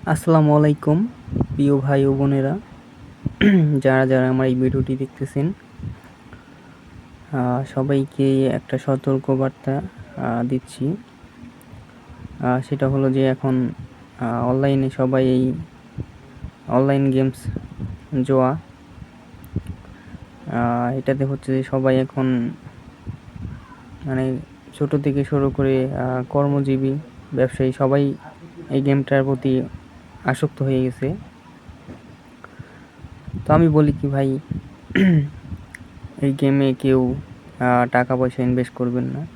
আসসালামু আলাইকুম, প্রিয় ভাই ও বোনেরা। যারা যারা আমার এই ভিডিওটি দেখতেছেন সবাইকে একটা সতর্ক বার্তা দিচ্ছি। সেটা হলো যে এখন অনলাইনে সবাই এই অনলাইন গেমস জোয়া এটাতে হচ্ছে যে সবাই এখন মানে ছোট থেকে শুরু করে কর্মজীবী, ব্যবসায়ী সবাই এই গেমটার প্রতি আসক্ত হয়ে গেছে। তো আমি বলি কি ভাই, এই গেমে কেউ টাকা পয়সা ইনভেস্ট করবেন না।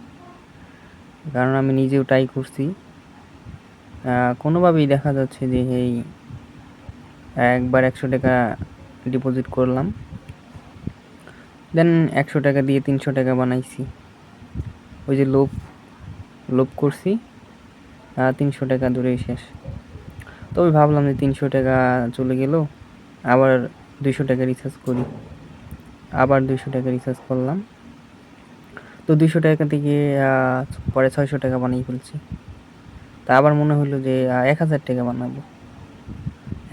কারণ আমি নিজেও ট্রাই করছি। কোনোভাবেই দেখা যাচ্ছে যে, এই, একবার একশো টাকা ডিপোজিট করলাম। দেন একশো টাকা দিয়ে তিনশো টাকা বানাইছি। ওই যে লোভ লোভ করছি। তিনশো টাকা ধরেই শেষ। তবে ভাবলাম যে তিনশো টাকা চলে গেল, আবার দুইশো টাকা রিচার্জ করি। আবার দুইশো টাকা রিচার্জ করলাম। তো দুইশো টাকা থেকে পরে ছয়শো টাকা বানিয়ে ফেলছি। তা আবার মনে হলো যে এক হাজার টাকা বানাবো।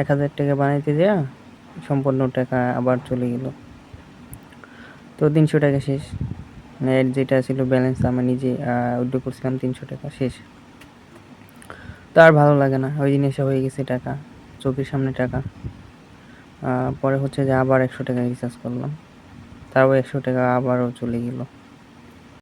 এক হাজার টাকা বানাইতে যা সম্পূর্ণ টাকা আবার চলে গেল। তো তিনশো টাকা শেষ। নেট যেটা ছিল ব্যালেন্স আমি নিজে উইড্রো করছিলাম তিনশো টাকা শেষ। তো আর ভালো লাগে না। ওই জিনিসটা হয়ে গেছে টাকা, চোখের সামনে টাকা। পরে হচ্ছে যে আবার একশো টাকা রিচার্জ করলাম। তারপর একশো টাকা আবারও চলে গেল।